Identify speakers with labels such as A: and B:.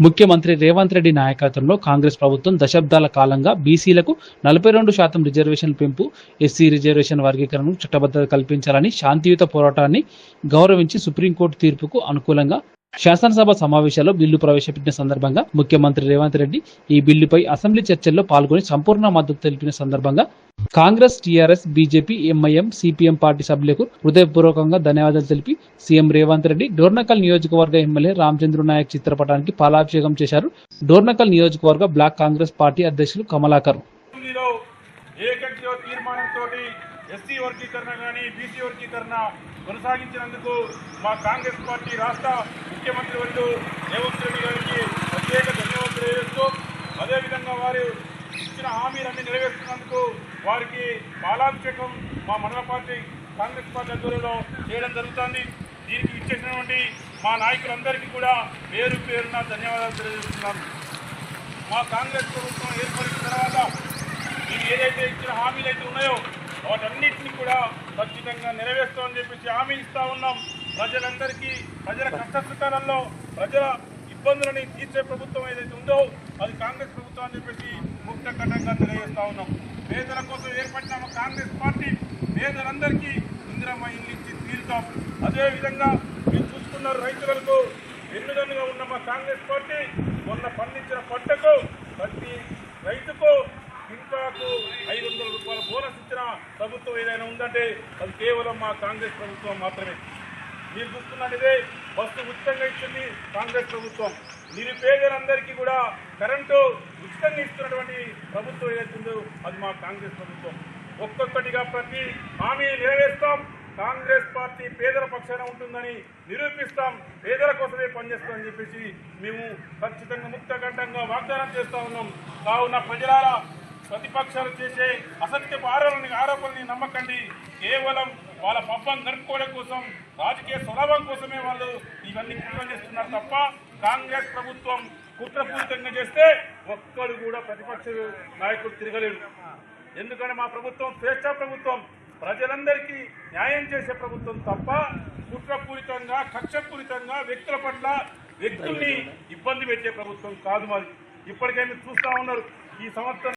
A: ముఖ్యమంత్రి రేవంత్ రెడ్డి నాయకత్వంలో కాంగ్రెస్ ప్రభుత్వం దశాబ్దాల కాలంగా బీసీలకు నలభై రెండు శాతం రిజర్వేషన్ పెంపు ఎస్సీ రిజర్వేషన్ వర్గీకరణకు చట్టబద్ధత కల్పించాలని శాంతియుత పోరాటాన్ని గౌరవించి సుప్రీంకోర్టు తీర్పుకు అనుకూలంగా శాసనసభ సమావేశాల్లో బిల్లు ప్రవేశపెట్టిన సందర్భంగా ముఖ్యమంత్రి రేవంత్ రెడ్డి ఈ బిల్లుపై అసెంబ్లీ చర్చల్లో పాల్గొని సంపూర్ణ మద్దతు తెలిపిన సందర్భంగా Congress TRS BJP MIM CPM party సభ్యులకు హృదయపూర్వకంగా ధన్యవాదాలు తెలిపి సీఎం రేవంత్ రెడ్డి డోర్నకల్ నియోజకవర్గ ఎమ్మెల్యే రామచంద్ర నాయక్ చిత్రపటానికి పాలాభిషేకం చేశారు. డోర్నకల్ నియోజకవర్గ బ్లాక్ కాంగ్రెస్ పార్టీ అధ్యక్షులు కమలాకర్.
B: ఎస్సీ వర్గీకరణ కానీ బీసీ వర్గీకరణ కొనసాగించినందుకు మా కాంగ్రెస్ పార్టీ రాష్ట్ర ముఖ్యమంత్రి వర్యులు రేవంత్ రెడ్డి గారికి ప్రత్యేక ధన్యవాదాలు తెలియజేస్తూ అదేవిధంగా వారు ఇచ్చిన హామీలన్నీ నెరవేర్చినందుకు వారికి పాలాభిషేకం మా మండల పార్టీ కాంగ్రెస్ పార్టీ ఆధ్వర్యంలో చేయడం జరుగుతుంది. దీనికి ఇచ్చేసినటువంటి మా నాయకులందరికీ కూడా పేరు పేరున ధన్యవాదాలు తెలియజేస్తున్నాను. మా కాంగ్రెస్ ప్రభుత్వం ఏర్పడిన తర్వాత మీరు ఏదైతే ఇచ్చిన హామీలు అయితే ఉన్నాయో వాటన్నిటిని కూడా ఖచ్చితంగా నెరవేర్స్తామని చెప్పేసి హామీ ఇస్తా ఉన్నాం. ప్రజలందరికీ ప్రజల కష్టసుఖాలలో ప్రజల ఇబ్బందులని తీర్చే ప్రభుత్వం ఏదైతే ఉందో అది కాంగ్రెస్ ప్రభుత్వాన్ని అని చెప్పేసి ముక్త కటంగా తెలియజేస్తా ఉన్నాం. పేదల కోసం ఏర్పడిన కాంగ్రెస్ పార్టీ పేదలందరికీ ఇందిరమ్మ ఇల్లు ఇచ్చి తీరుతాం. అదేవిధంగా మీరు చూసుకున్నారు రైతులకు ఎన్నుదన్నుగా ఉన్న మా కాంగ్రెస్ పార్టీ మొన్న పండించిన పంటకు ప్రతి రైతుకు క్వింటాకు ఐదు వందల రూపాయల బోనస్ ఇచ్చిన ప్రభుత్వం ఏదైనా ఉందంటే అది కేవలం మా కాంగ్రెస్ ప్రభుత్వం మాత్రమే. మీరు చూస్తున్నట్టే బస్సు ఉచితంగా ఇచ్చింది కాంగ్రెస్ ప్రభుత్వం. నిరుపేదలందరికీ కూడా కరెంటు ఉచితంగా ఇస్తున్నటువంటి ప్రభుత్వం ఏదైతుందో అది మా కాంగ్రెస్ ప్రభుత్వం. ఒక్కొక్కటిగా ప్రతి హామీ నెరవేరుస్తాం. కాంగ్రెస్ పార్టీ పేదల పక్షాన ఉంటుందని నిరూపిస్తాం. పేదల కోసమే పనిచేస్తామని చెప్పేసి మేము ఖచ్చితంగా ముక్తకంఠంగా వాగ్దానం చేస్తా ఉన్నాం. కావున ప్రజల ప్రతిపక్షాలు చేసే అసత్యపు ఆరోపణ ఆరోపణని నమ్మకండి. కేవలం వాళ్ళ పబ్బం గడుపుకోవడం కోసం రాజకీయ స్వలాభం కోసమే వాళ్ళు ఇవన్నీ కుట్రలు చేస్తున్నారు తప్ప కాంగ్రెస్ ప్రభుత్వం కుట్రపూరితంగా చేస్తే ఒక్కడు కూడా ప్రతిపక్ష నాయకుడు తిరగలేడు ఎందుకంటే మా ప్రభుత్వం స్వేచ్ఛ ప్రభుత్వం. ప్రజలందరికీ న్యాయం చేసే ప్రభుత్వం తప్ప కుట్రపూరితంగా కక్షపూరితంగా వ్యక్తుల పట్ల వ్యక్తుల్ని ఇబ్బంది పెట్టే ప్రభుత్వం కాదు మరి ఇప్పటికే మీరు చూస్తా ఉన్నారు ఈ సంవత్సరం